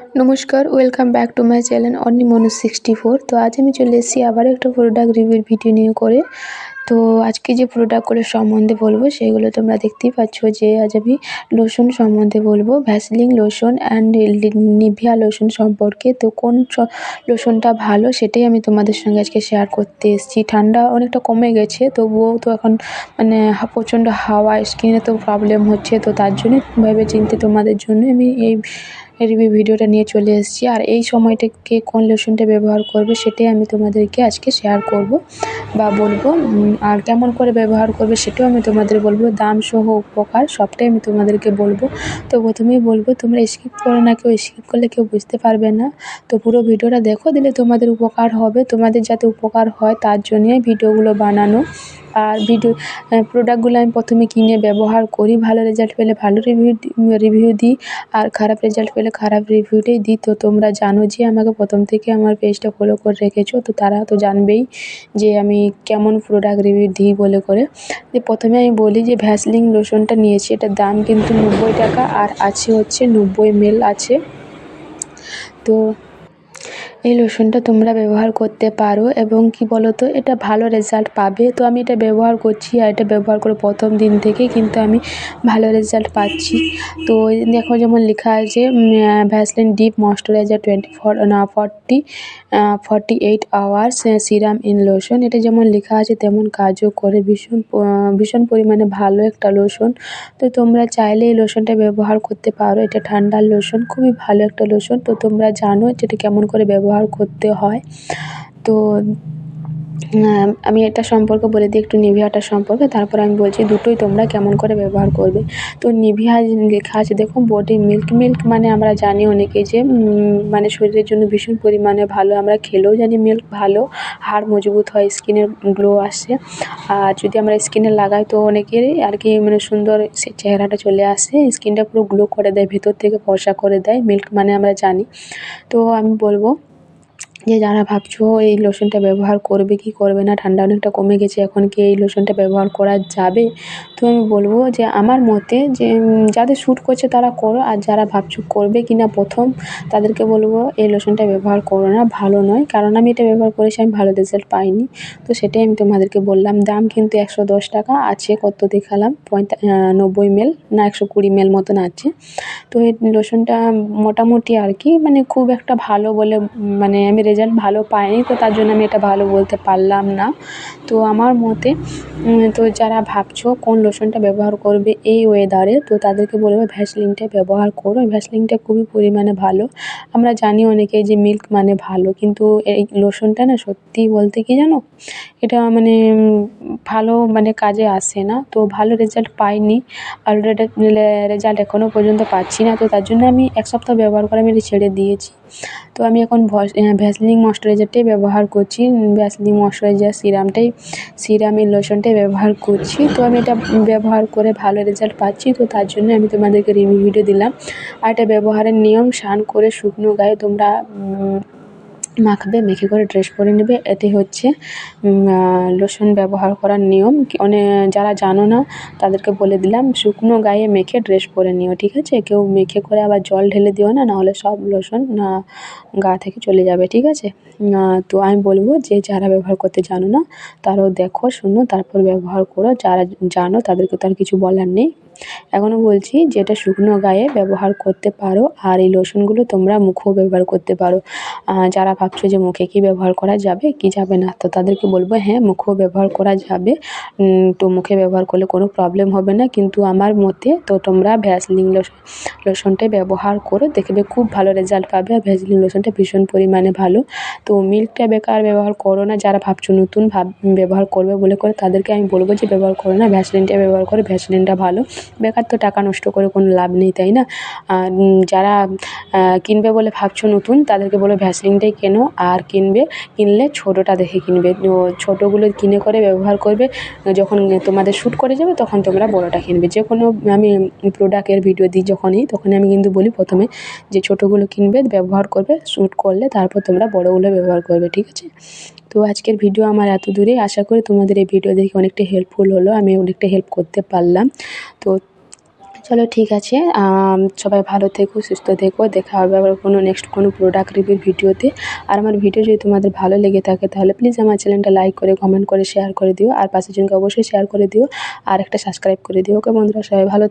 নমস্কার welcome back to my channel Ani Monu sixty four তো আজ আমি চলে এসেছি আবার একটা প্রোডাক্ট রিভিউর ভিডিও নিয়ে করে। তো আজকে যে প্রোডাক্টগুলো সম্বন্ধে বলব, সেগুলো তোমরা দেখতেই পাচ্ছ যে আজ আমি লোশন সম্বন্ধে বলব। Vaseline lotion and Nivea lotion সম্পর্কে। তো কোন লোশনটা ভালো, সেটাই আমি তোমাদের সঙ্গে আজকে শেয়ার করতে এসেছি। ঠান্ডা অনেকটা কমে গেছে, তবুও তো এখন মানে প্রচণ্ড হাওয়া স্কিনে তো প্রবলেম হচ্ছে। তো তার জন্য ভেবে চিনতে তোমাদের জন্য আমি এই রিভিউ ভিডিওটা নিয়ে চলে এসেছি। আর এই সময়টাকে কোন লোশনটা ব্যবহার করবে সেটাই আমি তোমাদেরকে আজকে শেয়ার করব বা বলব। আর কেমন করে ব্যবহার করবে সেটাও আমি তোমাদের বলব। দাম সহ উপকার সবটাই আমি তোমাদেরকে বলব। তো প্রথমেই বলব, তোমরা স্কিপ করো না কেউ স্কিপ করলে কেউ বুঝতে পারবে না। তো পুরো ভিডিওটা দেখো, দিলে তোমাদের উপকার হবে। তোমাদের যাতে উপকার হয় তার জন্যই ভিডিওগুলো বানানো। আর ভিডিও প্রোডাক্টগুলো আমি প্রথমে কিনে ব্যবহার করি, ভালো রেজাল্ট পেলে ভালো রিভিউ রিভিউ দিই, আর খারাপ রেজাল্ট পেলে খারাপ রিভিউটাই দিই। তো তোমরা জানো যে আমাকে প্রথম থেকে আমার পেজটা ফলো করে রেখেছো, তো তারা তো জানবেই যে আমি কেমন প্রোডাক্ট রিভিউ দিই বলে করে। যে প্রথমে আমি বলি যে ভ্যাসলিন লোশনটা নিয়েছি এটার দাম কিন্তু নব্বই টাকা, আর আছে হচ্ছে নব্বই মেল আছে। তো এই লোশনটা তোমরা ব্যবহার করতে পারো এবং কি বলো তো এটা ভালো রেজাল্ট পাবে। তো আমি এটা ব্যবহার করছি আর এটা ব্যবহার করে প্রথম দিন থেকেই কিন্তু আমি ভালো রেজাল্ট পাচ্ছি। তো দেখো যেমন লেখা আছে Vaseline deep moisturizer twenty four না forty forty eight hours serum in lotion এটা যেমন লেখা আছে, তেমন কাজও করে। ভীষণ ভীষণ পরিমাণে ভালো একটা লোশন তো তোমরা চাইলে এই লোশনটা ব্যবহার করতে পারো। এটা ঠান্ডার লোশন খুবই ভালো একটা লোশন তো তোমরা জানো যেটা কেমন করে ব্যবহার করতে হয়। তো আমি এটা সম্পর্কে বলে দিই, একটু নিভিয়াটার সম্পর্কে। তারপর আমি বলছি, দুটোই তোমরা কেমন করে ব্যবহার করবে। তো নিভিয়া লেখা আছে, দেখো বডি মিল্ক মিল্ক মানে আমরা জানি অনেকে যে মানে শরীরের জন্য ভীষণ পরিমাণে ভালো। আমরা খেলেও জানি মিল্ক ভালো, হাড় মজবুত হয়, স্কিনের গ্লো আসে। আর যদি আমরা স্কিনে লাগাই, তো অনেকেরই আর কি মানে সুন্দর চেহারাটা চলে আসে। স্কিনটা পুরো গ্লো করে দেয়, ভেতর থেকে ফর্সা করে দেয় মিল্ক মানে আমরা জানি। তো আমি বলব যে যারা ভাবছ এই লোশনটা ব্যবহার করবে কি করবে না, ঠান্ডা অনেকটা কমে গেছে, এখন কি এই লোশনটা ব্যবহার করা যাবে? তো আমি বলব যে আমার মতে যে যাদের শ্যুট করছে তারা করো, আর যারা ভাবছ করবে কি না প্রথম, তাদেরকে বলব এই লোশনটা ব্যবহার করো না, ভালো নয়, কারণ আমি এটা ব্যবহার করেছি, আমি ভালো রেজাল্ট পাইনি। তো সেটাই আমি তোমাদেরকে বললাম, দাম কিন্তু একশো দশ টাকা, আছে কত দেখালাম, পঁয়তা নব্বই মেল না একশো কুড়ি মেল মতন আছে। তো এই লোশনটা মোটামুটি আর কি মানে খুব একটা ভালো বলে মানে আমি রেজাল্ট ভালো পাইনি তো তার জন্য আমি এটা ভালো বলতে পারলাম না। তো আমার মতে তো যারা ভাবছ কোন লোশনটা ব্যবহার করবে এই ওয়েদারে তো তাদেরকে বলব ভ্যাসলিনটা ব্যবহার করো। ভ্যাসলিনটা খুবই পরিমাণে ভালো। আমরা জানি অনেকেই যে মিল্ক মানে ভালো, কিন্তু এই লোশনটা না সত্যি বলতে কি জানো? এটা মানে ভালো মানে কাজে আসে না। তো ভালো রেজাল্ট পাইনি, আর রেজাল্ট এখনও পর্যন্ত পাচ্ছি না। তো তার জন্য আমি এক সপ্তাহ ব্যবহার করে আমি এটা ছেড়ে দিয়েছি। তো আমি এখন ভ্যাসলিন ময়শ্চারাইজারটাই ব্যবহার করছি ভ্যাসলিন ময়শ্চারাইজার সিরামটাই, সিরামের লোশনটাই ব্যবহার করছি। তো আমি এটা ব্যবহার করে ভালো রেজাল্ট পাচ্ছি, তো তার জন্য আমি তোমাদেরকে রিভিউ ভিডিও দিলাম। আর এটা ব্যবহারের নিয়ম, স্নান করে শুকনো গায়ে তোমরা মাখবে, মেখে করে ড্রেস পরে নেবে। এতে হচ্ছে লোশন ব্যবহার করার নিয়ম। অনেক যারা জানো না, তাদেরকে বলে দিলাম, শুকনো গায়ে মেখে ড্রেস পরে নিও, ঠিক আছে? কেউ মেখে করে আবার জল ঢেলে দিও না, নাহলে সব লোশন গা থেকে চলে যাবে, ঠিক আছে? তো আমি বলব যে, যারা ব্যবহার করতে জানো না, তারাও দেখো, শুনো, তারপর ব্যবহার করো। যারা জানো, তাদেরকে তো আর কিছু বলার নেই। এখনও বলছি যেটা শুকনো গায়ে ব্যবহার করতে পারো, আর এই লোশনগুলো তোমরা মুখেও ব্যবহার করতে পারো। যারা ভাবছ যে মুখে কি ব্যবহার করা যাবে, কি যাবে না? তো তাদেরকে বলব হ্যাঁ মুখেও ব্যবহার করা যাবে। তো মুখে ব্যবহার করলে কোনো প্রবলেম হবে না। কিন্তু আমার মতে, তো তোমরা ভ্যাসলিন লোশনটাই ব্যবহার করো। দেখবে খুব ভালো রেজাল্ট পাবে, আর ভ্যাসলিন লোশনটা ভীষণ পরিমাণে ভালো। তো মিল্কটা বেকার ব্যবহার করো না। যারা ভাবছ নতুন ভাব, ব্যবহার করবে বলে করে, তাদেরকে আমি বলব যে ব্যবহার করো না। ভ্যাসলিনটা ব্যবহার করে ভ্যাসলিনটা ভালো। বেকার তো টাকা নষ্ট করে কোনো লাভ নেই, তাই না? যারা কিনবে বলে ভাবছ নতুন, তাদেরকে বলো ভ্যাসলিনটাই কেনো, আর কিনবে, কিনলে ছোটোটা দেখে কিনবে। ছোটোগুলো কিনে করে ব্যবহার করবে, যখন তোমাদের শ্যুট করে যাবে, তখন তোমরা বড়োটা কিনবে। যে কোনো, আমি প্রোডাক্টের ভিডিও দিই যখনই, তখনই আমি কিন্তু বলি প্রথমে যে ছোটোগুলো কিনবে, ব্যবহার করবে, শ্যুট করলে তারপর তোমরা বড়োগুলো ব্যবহার করবে, ঠিক আছে? তো আজকের ভিডিও আমার এত দূরে। আশা করি তোমাদের এই ভিডিও দেখে অনেকটা হেল্পফুল হলো। আমি অনেকটা হেল্প করতে পারলাম। তো চলো ঠিক আছে। সবাই ভালো থেকো, সুস্থ থেকো। দেখা হবে আবার কোনো নেক্সট কোনো প্রোডাক্ট রিভিউর ভিডিওতে আর আমার ভিডিও যদি তোমাদের ভালো লেগে থাকে, তাহলে প্লিজ আমার চ্যানেলটা লাইক করে কমেন্ট করে শেয়ার করে দিও। আর পাশের জনকে অবশ্যই শেয়ার করে দিও। আর একটা সাবস্ক্রাইব করে দিও। ওকে বন্ধুরা, সবাই ভালো